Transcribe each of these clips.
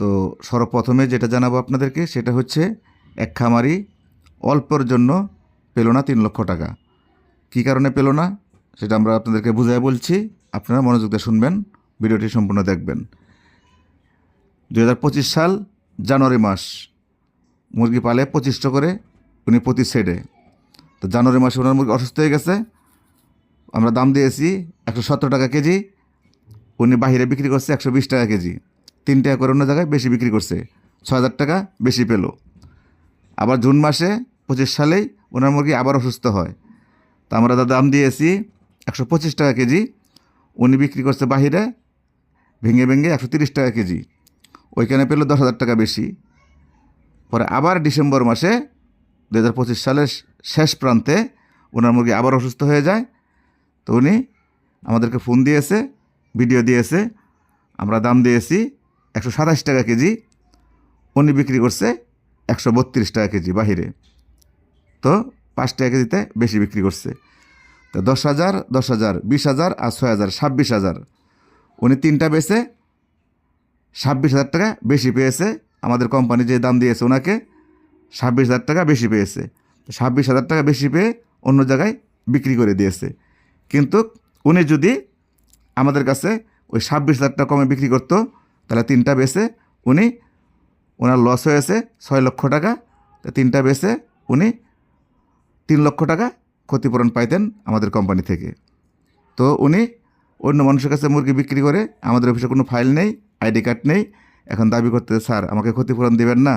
তো সর্বপ্রথমে যেটা জানাব আপনাদেরকে, সেটা হচ্ছে এক খামারি অল্পর জন্য পেল না তিন লক্ষ টাকা। কী কারণে পেল না? সেটা আমরা আপনাদেরকে বুঝাই বলছি। আপনারা মনোযোগ দিয়ে শুনবেন, ভিডিওটি সম্পূর্ণ দেখবেন। দু হাজার পঁচিশ সাল, জানুয়ারি মাস। মুরগি পালে পঁচিশটা করে, উনি প্রতি সেডে তো জানুয়ারি মাসে ওনার মুরগি অসুস্থ হয়ে গেছে। আমরা দাম দিয়েছি একশো সতেরো টাকা কেজি। উনি বাহিরে বিক্রি করছে একশো বিশ টাকা কেজি। তিন টাকা করে অন্য জায়গায় বেশি বিক্রি করছে। ছ হাজার টাকা বেশি পেল। আবার জুন মাসে, পঁচিশ সালেই ওনার মুরগি আবার অসুস্থ হয়। তা আমরা তার দাম দিয়েছি একশো পঁচিশ টাকা কেজি। উনি বিক্রি করছে বাহিরে, ভেঙে ভেঙে একশো তিরিশ টাকা কেজি। ওইখানে পেল দশ হাজার টাকা বেশি। পরে আবার ডিসেম্বর মাসে দু হাজার পঁচিশ সালের শেষ প্রান্তে ওনার মুরগি আবার অসুস্থ হয়ে যায়। তো উনি আমাদেরকে ফোন দিয়েছে, ভিডিও দিয়েছে। আমরা দাম দিয়েছি একশো সাতাশ টাকা কেজি উনি বিক্রি করছে একশো বত্রিশ টাকা কেজি বাহিরে। তো পাঁচ টাকা কেজিতে বেশি বিক্রি করছে। তো দশ হাজার দশ হাজার, বিশ হাজার আর ছয় হাজার, ছাব্বিশ হাজার। উনি তিনটা বেচে ছাব্বিশ হাজার টাকা বেশি পেয়েছে। আমাদের কোম্পানি যে দাম দিয়েছে ওনাকে ছাব্বিশ হাজার টাকা বেশি পেয়েছে। ছাব্বিশ হাজার টাকা বেশি পেয়ে অন্য জায়গায় বিক্রি করে দিয়েছে। কিন্তু উনি যদি আমাদের কাছে ওই ছাব্বিশ হাজার টাকা কমে বিক্রি করতো তাহলে তিনটা বেচে উনি ওনার লস হয়েছে ছয় লক্ষ টাকা। তিনটা বেচে উনি তিন লক্ষ টাকা ক্ষতিপূরণ পাইতেন আমাদের কোম্পানি থেকে। তো উনি অন্য মানুষের কাছে মুরগি বিক্রি করে আমাদের অফিসে কোনো ফাইল নেই আইডি কার্ড নেই। এখন দাবি করতে স্যার, আমাকে ক্ষতিপূরণ দেবেন না।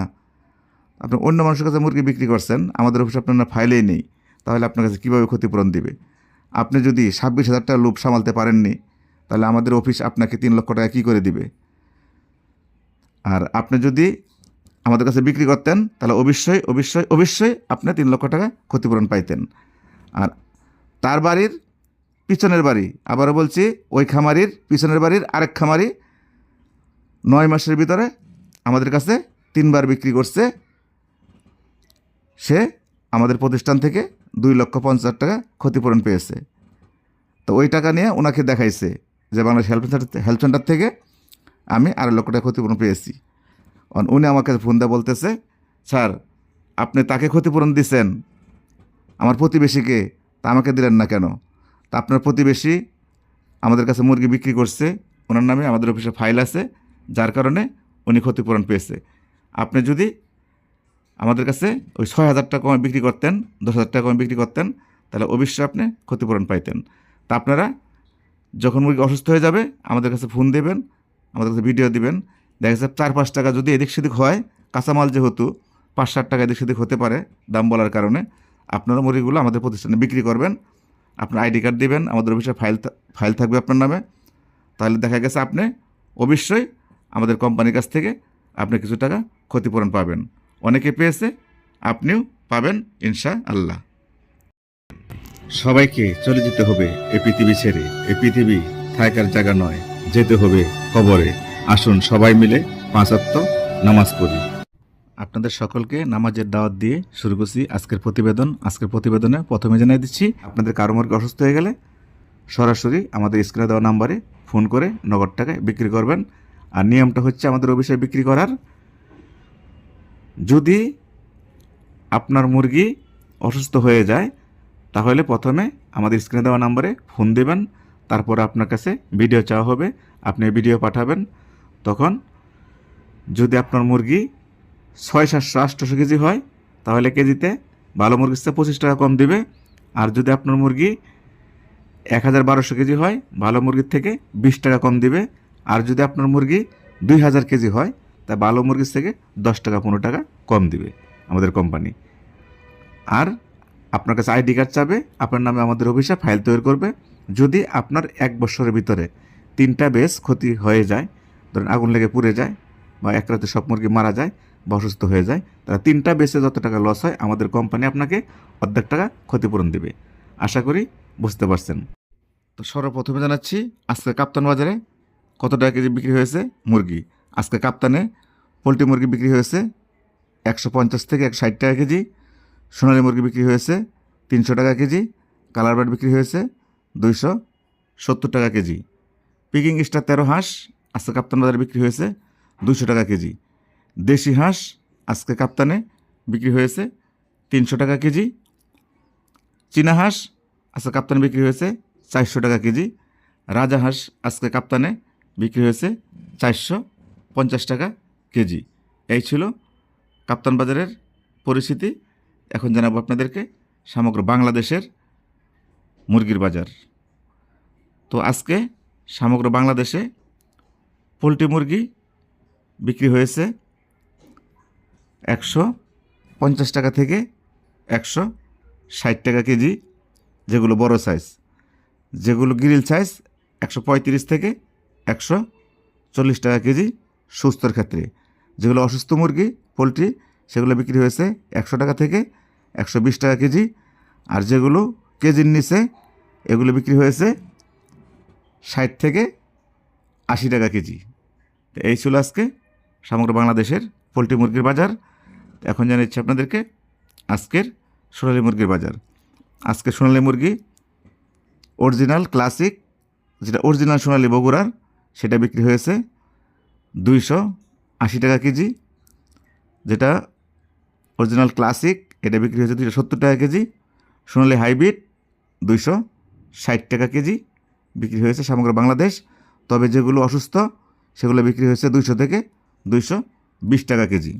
আপনি অন্য মানুষের কাছে মুরগি বিক্রি করছেন, আমাদের অফিসে আপনার ফাইলেই নেই। তাহলে আপনার কাছে কীভাবে ক্ষতিপূরণ দিবে? আপনি যদি ছাব্বিশ হাজার টাকা লোভ সামালতে পারেননি, তাহলে আমাদের অফিস আপনাকে তিন লক্ষ টাকা কী করে দিবে? আর আপনি যদি আমাদের কাছে বিক্রি করতেন, তাহলে অবশ্যই অবশ্যই অবশ্যই আপনি তিন লক্ষ টাকা ক্ষতিপূরণ পাইতেন। আর তার বাড়ির পিছনের বাড়ি, আবারও বলছি, ওই খামারির পিছনের বাড়ির আরেক খামারি নয় মাসের ভিতরে আমাদের কাছে তিনবার বিক্রি করছে। সে আমাদের প্রতিষ্ঠান থেকে দুই লক্ষ পঞ্চাশ টাকা ক্ষতিপূরণ পেয়েছে। তো ওই টাকা নিয়ে ওনাকে দেখাইছে যে Bangladesh health centre health centre থেকে আমি আড়াই লক্ষ টাকা ক্ষতিপূরণ পেয়েছি। উনি আমাকে ফোন দিয়ে বলতেছে, স্যার, আপনি তাকে ক্ষতিপূরণ দিছেন। আমার প্রতিবেশীকে তা আমাকে দিলেন না কেন? তা আপনার প্রতিবেশী আমাদের কাছে মুরগি বিক্রি করছে, ওনার নামে আমাদের অফিসে ফাইল আছে, যার কারণে উনি ক্ষতিপূরণ পেয়েছে। আপনি যদি আমাদের কাছে ওই ছয় হাজার টাকা কমে বিক্রি করতেন, দশ হাজার টাকা কমে বিক্রি করতেন, তাহলে অবশ্যই আপনি ক্ষতিপূরণ পাইতেন। তা আপনারা যখন মুরগি অসুস্থ হয়ে যাবে, আমাদের কাছে ফোন দেবেন আমাদের কাছে ভিডিও দিবেন। দেখা যাচ্ছে চার পাঁচ টাকা যদি এদিক সেদিক হয়, কাঁচামাল যেহেতু, পাঁচ ষাট টাকা এদিক সেদিক হতে পারে দাম বলার কারণে। আপনারা মুরগিগুলো আমাদের প্রতিষ্ঠানে বিক্রি করবেন। আপনার আইডি কার্ড দিবেন, আমাদের অফিসে ফাইল ফাইল থাকবে আপনার নামে। তাহলে দেখা গেছে আপনি অবশ্যই আমাদের কোম্পানির কাছ থেকে আপনি কিছু টাকা ক্ষতিপূরণ পাবেন। অনেকে পেয়েছে, আপনিও পাবেন ইনশা আল্লাহ সবাইকে চলে যেতে হবে এ পৃথিবী ছেড়ে। এ পৃথিবী থাকার জায়গা নয়। যেতে হবে কবরে। আসুন সবাই মিলে পাঁচাত্ম নামাজ পড়ি। আপনাদের সকলকে নামাজের দাওয়াত দিয়ে শুরু করছি আজকের প্রতিবেদন। আজকের প্রতিবেদনে প্রথমে জানিয়ে দিচ্ছি, আপনাদের কারও মুরগি অসুস্থ হয়ে গেলে সরাসরি আমাদের স্ক্রিনে দেওয়া নাম্বারে ফোন করে নগদ টাকায় বিক্রি করবেন। আর নিয়মটা হচ্ছে আমাদের অফিসে বিক্রি করার। যদি আপনার মুরগি অসুস্থ হয়ে যায়, তাহলে প্রথমে আমাদের স্ক্রিনে দেওয়া নাম্বারে ফোন দেবেন। তারপর আপনার কাছে ভিডিও চাওয়া হবে, আপনি ভিডিও পাঠাবেন। তখন যদি আপনার মুরগি ছয় সাতশো আটশোশো কেজি হয়, তাহলে কেজিতে ভালো মুরগির চেয়ে পঁচিশ টাকা কম দিবে। আর যদি আপনার মুরগি এক হাজার বারোশো কেজি হয়, ভালো মুরগির থেকে বিশ টাকা কম দিবে। আর যদি আপনার মুরগি দুই হাজার কেজি হয়, তা ভালো মুরগির থেকে দশ টাকা, পনেরো টাকা কম দিবে আমাদের কোম্পানি। আর আপনার কাছে আইডি কার্ড চাবে, আপনার নামে আমাদের অফিসে ফাইল তৈরি করবে। যদি আপনার এক বছরের ভিতরে তিনটা বেশ ক্ষতি হয়ে যায়, ধরেন আগুন লেগে পুড়ে যায় বা এক রাতে সব মুরগি মারা যায় বা অসুস্থ হয়ে যায়, তাহলে তিনটা বেচে যত টাকা লস হয়, আমাদের কোম্পানি আপনাকে অর্ধেক টাকা ক্ষতিপূরণ দেবে। আশা করি বুঝতে পারছেন। তো সর্বপ্রথমে জানাচ্ছি, আজকে কাপ্তান বাজারে কত টাকা কেজি বিক্রি হয়েছে মুরগি? আজকে কাপ্তানে পোলট্রি মুরগি বিক্রি হয়েছে একশো পঞ্চাশ থেকে একশো ষাট টাকা কেজি, সোনালি মুরগি বিক্রি হয়েছে তিনশো টাকা কেজি, কালার বার্ড বিক্রি হয়েছে দুইশো সত্তর টাকা কেজি। পিকিং স্টার তেরো হাঁস, আজকে কাপ্তান বাজারে বিক্রি হয়েছে দুশো টাকা কেজি। দেশি হাঁস, আজকে কাপ্তানে বিক্রি হয়েছে তিনশো টাকা কেজি। চীনা হাঁস, আজকে কাপ্তানে বিক্রি হয়েছে চারশো টাকা কেজি। রাজা হাঁস, আজকে কাপ্তানে বিক্রি হয়েছে চারশো পঞ্চাশ টাকা কেজি। এই ছিল কাপ্তান বাজারের পরিস্থিতি। এখন জানাব আপনাদেরকে সমগ্র বাংলাদেশের মুরগির বাজার। তো আজকে সমগ্র বাংলাদেশে পোলট্রি মুরগি বিক্রি হয়েছে একশো পঞ্চাশ টাকা থেকে একশো ষাট টাকা কেজি, যেগুলো বড় সাইজ যেগুলো গ্রিল সাইজ একশো পঁয়ত্রিশ থেকে একশো চল্লিশ টাকা কেজি সুস্থর ক্ষেত্রে। যেগুলো অসুস্থ মুরগি, পোলট্রি, সেগুলো বিক্রি হয়েছে একশো টাকা থেকে একশো বিশ টাকা কেজি। আর যেগুলো কেজির নিচে এগুলো বিক্রি হয়েছে ষাট থেকে আশি টাকা কেজি। এই ছিল আজকে সমগ্র বাংলাদেশের পোলট্রি মুরগির বাজার। এখন জানাচ্ছি আপনাদেরকে আজকের সোনালী মুরগির বাজার। আজকে সোনালী মুরগি অরিজিনাল, ক্লাসিক, যেটা অরিজিনাল সোনালি বগুড়ার, সেটা বিক্রি হয়েছে দুইশো আশি টাকা কেজি। যেটা অরিজিনাল, ক্লাসিক, এটা বিক্রি হয়েছে দুইশো সত্তর টাকা কেজি। সোনালী হাইব্রিড দুইশো ষাট টাকা কেজি বিক্রি হয়েছে সমগ্র বাংলাদেশ। তবে যেগুলো অসুস্থ, সেগুলো বিক্রি হয়েছে দুইশো থেকে দুইশো বিশ টাকা কেজি।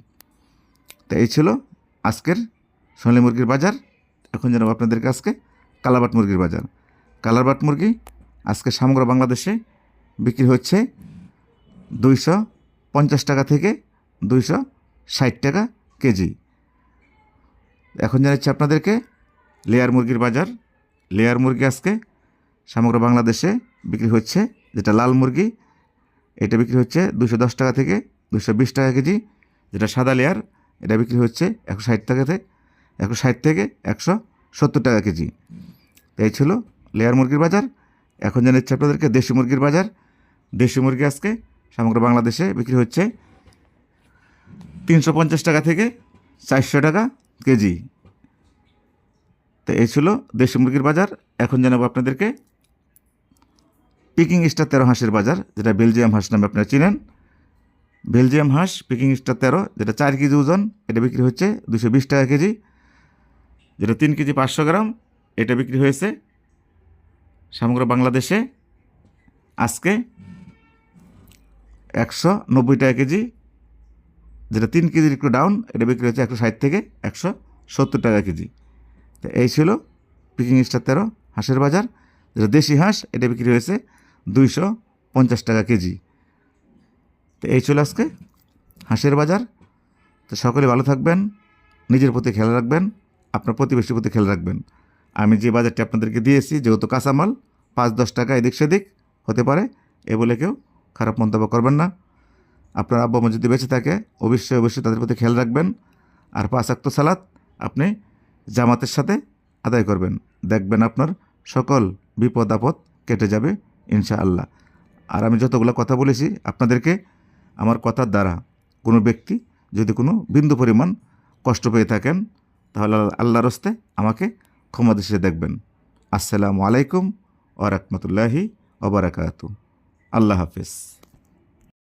তো এই ছিল আজকের সোনালী মুরগির বাজার। এখন জানাব আপনাদেরকে আজকে কালাবাট মুরগির বাজার। কালারবাট মুরগি আজকে সমগ্র বাংলাদেশে বিক্রি হচ্ছে দুইশো পঞ্চাশ টাকা থেকে দুইশো ষাট টাকা কেজি। এখন জানাচ্ছি আপনাদেরকে লেয়ার মুরগির বাজার। লেয়ার মুরগি আজকে সমগ্র বাংলাদেশে বিক্রি হচ্ছে, যেটা লাল মুরগি, এটা বিক্রি হচ্ছে দুশো দশ টাকা থেকে দুশো বিশ টাকা কেজি, যেটা সাদা লেয়ার, এটা বিক্রি হচ্ছে একশো ষাট টাকা থেকে, একশো ষাট থেকে একশো সত্তর টাকা কেজি। এই ছিল লেয়ার মুরগির বাজার। এখন জানাচ্ছি আপনাদেরকে দেশি মুরগির বাজার। দেশি মুরগি আজকে সমগ্র বাংলাদেশে বিক্রি হচ্ছে তিনশো পঞ্চাশ টাকা থেকে চারশো টাকা কেজি। তো এই ছিল দেশি মুরগির বাজার। এখন জানাব আপনাদেরকে পিকিং স্টার তেরো হাঁসের বাজার, যেটা বেলজিয়াম হাঁস নামে আপনারা চিনেন। বেলজিয়াম হাঁস পিকিং স্টার তেরো, যেটা চার কেজি ওজন, এটা বিক্রি হচ্ছে দুশো বিশ টাকা কেজি। যেটা তিন কেজি পাঁচশো গ্রাম, এটা বিক্রি হয়েছে সমগ্র বাংলাদেশে। আজকে একশো নব্বই টাকা কেজি, যেটা তিন কেজির একটু ডাউন এটা বিক্রি হচ্ছে একশো ষাট থেকে একশো সত্তর টাকা কেজি। তো এই ছিল পিকিং স্টার তেরো হাঁসের বাজার। যেটা দেশি হাঁস, এটা বিক্রি হয়েছে দুইশো পঞ্চাশ টাকা কেজি। তো এই ছিল আজকে হাঁসের বাজার। তো সকলে ভালো থাকবেন, নিজের প্রতি খেয়াল রাখবেন, আপনার প্রতিবেশীর প্রতি খেয়াল রাখবেন। আমি যে বাজারটি আপনাদেরকে দিয়েছি, যেহেতু কাঁচামাল পাঁচ দশ টাকা এদিক সেদিক হতে পারে, এ বলে কেউ খারাপ মন্তব্য করবেন না। আপনার আব্বা যদি বেঁচে থাকে, অবশ্যই অবশ্যই তাদের প্রতি খেয়াল রাখবেন। আর পাঁচ আক্ত সালাত, আপনি জামাতের সাথে আদায় করবেন। দেখবেন আপনার সকল বিপদ আপদ কেটে যাবে ইনশাআল্লাহ। আর আমি যতগুলো কথা বলেছি, আপনাদেরকে আমার কথার দ্বারা কোনো ব্যক্তি যদি কোনো বিন্দু পরিমাণ কষ্ট পেয়ে থাকেন, তাহলে আল্লাহর হস্তে আমাকে ক্ষমা দৃষ্টিতে দেখবেন। আসসালামু আলাইকুম ও রহমতুল্লাহি ওবরাকাতু আল্লাহ হাফিজ।